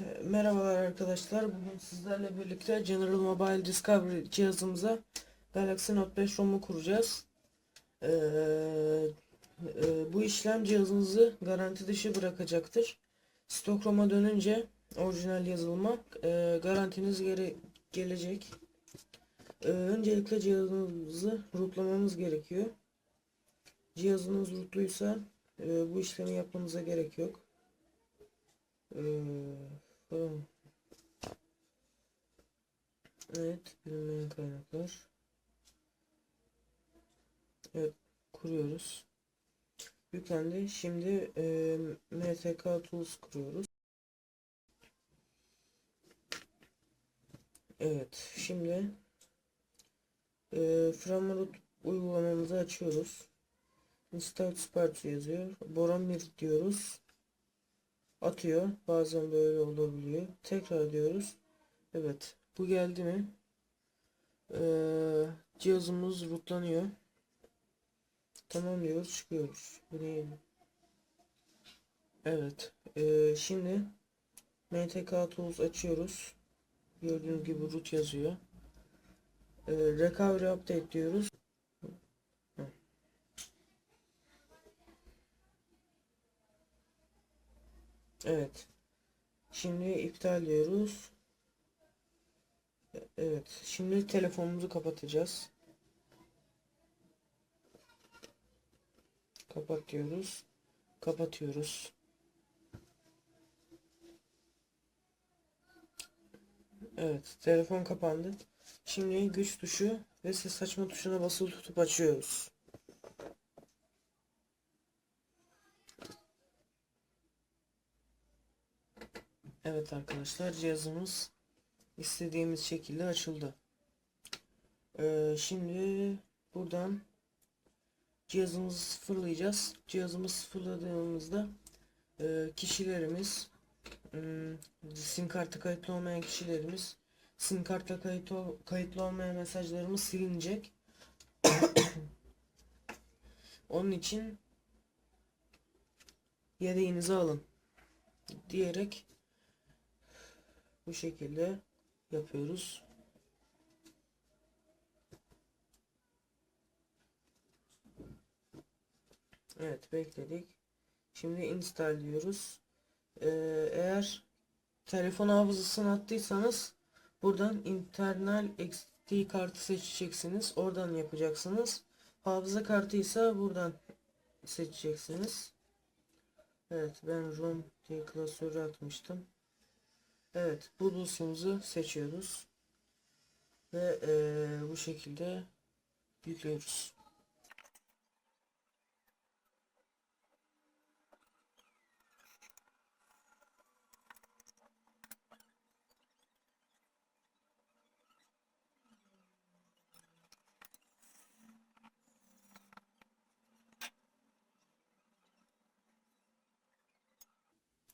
E, Merhabalar arkadaşlar. Bugün sizlerle birlikte General Mobile Discovery cihazımıza Galaxy Note 5 ROM'u kuracağız. Ee, e, bu işlem cihazınızı garanti dışı bırakacaktır. Stok ROM'a dönünce orijinal yazılıma e, garantiniz geri gelecek. Ee, öncelikle cihazınızı rootlamamız gerekiyor. Cihazınız rootluysa e, bu işlemi yapmanıza gerek yok. Ee. Evet, bilinmeyen kaynaklar. Evet, kuruyoruz. Yüklendi. Şimdi e, MTK Tools kuruyoruz. Evet, şimdi e, Frameroot uygulamamızı açıyoruz. Install Sparta yazıyor. Boron 1 diyoruz atıyor. Bazen böyle olabiliyor. Tekrar diyoruz. Evet. Bu geldi mi? Ee, cihazımız rootlanıyor. Tamam diyoruz. Çıkıyoruz. Bu. Evet. Ee, şimdi MTK Tools açıyoruz. Gördüğünüz gibi root yazıyor. Ee, recovery update diyoruz. Evet. Şimdi iptal diyoruz. Evet. Şimdi telefonumuzu kapatacağız. Kapat diyoruz. Kapatıyoruz. Evet. Telefon kapandı. Şimdi güç tuşu ve ses açma tuşuna basılı tutup açıyoruz. Evet arkadaşlar cihazımız istediğimiz şekilde açıldı. Ee, şimdi buradan cihazımızı sıfırlayacağız. Cihazımızı sıfırladığımızda e, kişilerimiz hmm, sim kartı kayıtlı olmayan kişilerimiz sim kartla kayıtlı, kayıtlı olmayan mesajlarımız silinecek. Onun için yedeğinizi alın diyerek bu şekilde yapıyoruz. Evet bekledik. Şimdi install diyoruz. Ee, eğer telefon hafızasını attıysanız buradan internal XT kartı seçeceksiniz. Oradan yapacaksınız. Hafıza kartı ise buradan seçeceksiniz. Evet ben ROM diye klasörü atmıştım. Evet bu dosyamızı seçiyoruz. Ve ee, bu şekilde yüklüyoruz.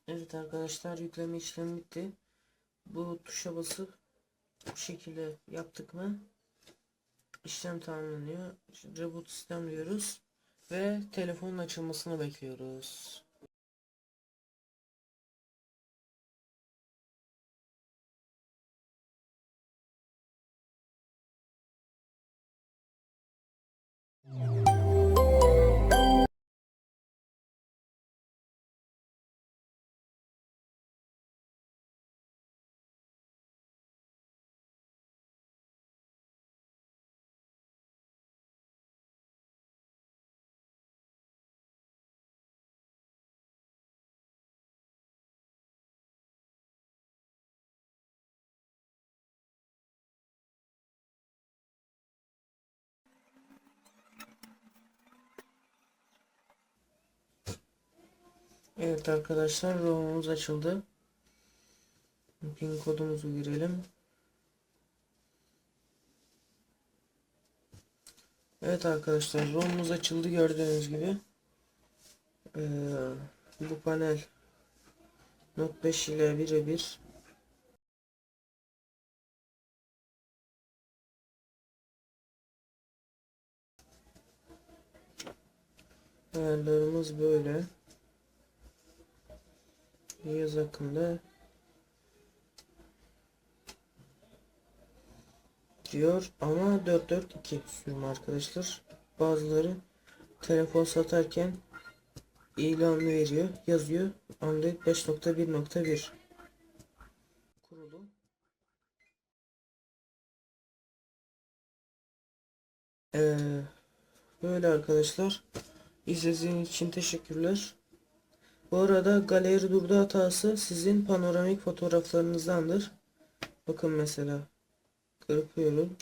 Evet arkadaşlar yükleme işlemi bitti. Bu tuşa basıp bu şekilde yaptık mı işlem tamamlanıyor. Reboot sistem diyoruz ve telefonun açılmasını bekliyoruz. Evet arkadaşlar ROM'umuz açıldı. Pin kodumuzu girelim. Evet arkadaşlar ROM'umuz açıldı gördüğünüz gibi. Ee, bu panel Note 5 ile birebir. Ayarlarımız böyle. Yaz hakkında diyor ama 442 sürüm arkadaşlar. Bazıları telefon satarken ilan veriyor, yazıyor. Android 5.1.1 kurulu. Ee, böyle arkadaşlar. İzlediğiniz için teşekkürler. Bu arada galeri durdu hatası sizin panoramik fotoğraflarınızdandır. Bakın mesela kırpıyorum.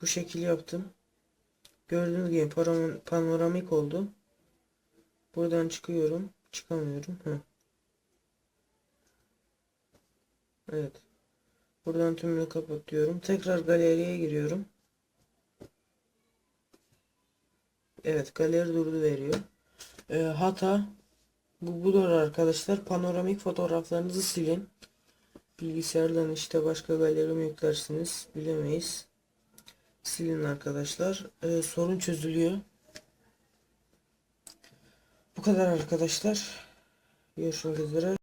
Bu şekil yaptım. Gördüğünüz gibi panoramik oldu. Buradan çıkıyorum. Çıkamıyorum. Heh. Evet. Buradan tümünü kapatıyorum. Tekrar galeriye giriyorum. Evet galeri durdu veriyor. Ee, hata bu budur arkadaşlar. Panoramik fotoğraflarınızı silin. Bilgisayardan işte başka galeri mi yüklersiniz bilemeyiz. Silin arkadaşlar. Ee, sorun çözülüyor. Bu kadar arkadaşlar. Görüşmek üzere.